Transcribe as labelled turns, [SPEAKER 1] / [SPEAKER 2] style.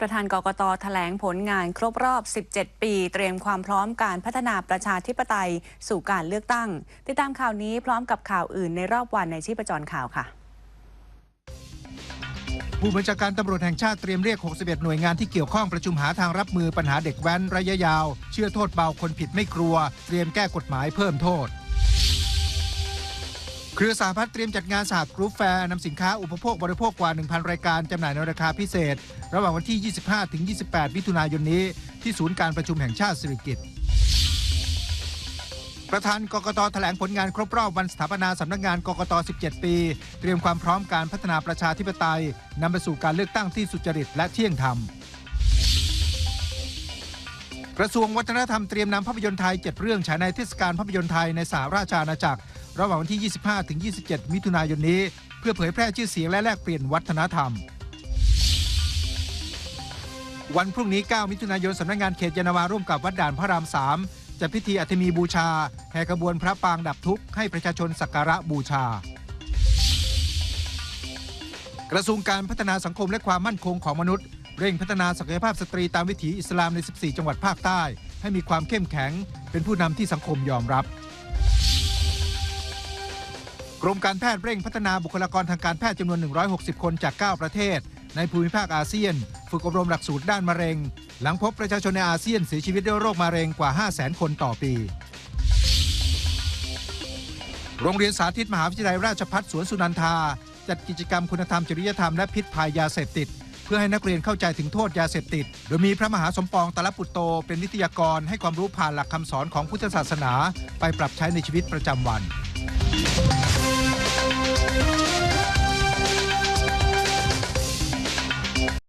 [SPEAKER 1] ประธานกกตแถลงผลงานครบรอบ 17 ปี เตรียมความพร้อมการพัฒนาประชาธิปไตยสู่การเลือกตั้ง ติดตามข่าวนี้พร้อมกับข่าวอื่นในรอบวันในชีพจรข่าวค่ะ
[SPEAKER 2] ผู้บัญชาการตำรวจแห่งชาติเตรียมเรียก 61 หน่วยงานที่เกี่ยวข้องประชุมหาทางรับมือปัญหาเด็กแว้นระยะยาว เชื่อโทษเบาคนผิดไม่กลัว เตรียมแก้กฎหมายเพิ่มโทษ เครือสาพัฒน์เตรียมจัดงานสหกรุ๊ปแฟร์นำสินค้าอุปโภคบริโภคกว่า 1,000 รายการจำหน่ายในราคาพิเศษ ระหว่างวันที่ 25 ถึง 28 มิถุนายนนี้ ที่ศูนย์การประชุมแห่งชาติสิริกิติ์ประธานกกตแถลงผลงานครบรอบวันสถาปนาสำนักงานกกต 17 ปี เตรียมความพร้อมการพัฒนาประชาธิปไตยนำไปสู่การเลือกตั้งที่สุจริตและเที่ยงธรรม กระทรวงวัฒนธรรมเตรียมนำภาพยนตร์ไทย 7 เรื่องฉายในเทศกาลภาพยนตร์ไทยในสหราชอาณาจักร ระหว่างวันที่ 25 ถึง 27 มิถุนายนนี้ เพื่อเผยแพร่ชื่อเสียงและแลกเปลี่ยนวัฒนธรรม วันพรุ่งนี้ 9 มิถุนายนสำนักงานเขตยานาวาร่วมกับวัดด่านพระราม 3จัดพิธีอัฐมีบูชา แห่ขบวนพระปางดับทุกข์ให้ประชาชนสักการะบูชา กระทรวงการพัฒนาสังคมและความมั่นคงของมนุษย์เร่งพัฒนาศักยภาพสตรีตามวิถีอิสลามใน 14 จังหวัดภาคใต้ ให้มีความเข้มแข็ง เป็นผู้นำที่สังคมยอมรับ กรมการแพทย์เร่งพัฒนาบุคลากรทางการแพทย์จำนวน 160 คนจาก 9 ประเทศ ในภูมิภาคอาเซียน ฝึกอบรมหลักสูตรด้านมะเร็ง หลังพบประชาชนในอาเซียนเสียชีวิตด้วยโรคมะเร็งกว่า 500,000 คนต่อปี โรงเรียนสาธิตมหาวิทยาลัยราชภัฏสวนสุนันทา จัดกิจกรรมคุณธรรมจริยธรรมและพิษภัยยาเสพติด เพื่อให้นักเรียนเข้าใจถึงโทษยาเสพติด โดยมีพระมหาสมปองตลปุตโต เป็นวิทยากรให้ความรู้ผ่านหลักคำสอนของพุทธศาสนา ไปปรับใช้ในชีวิตประจำวัน Thank you.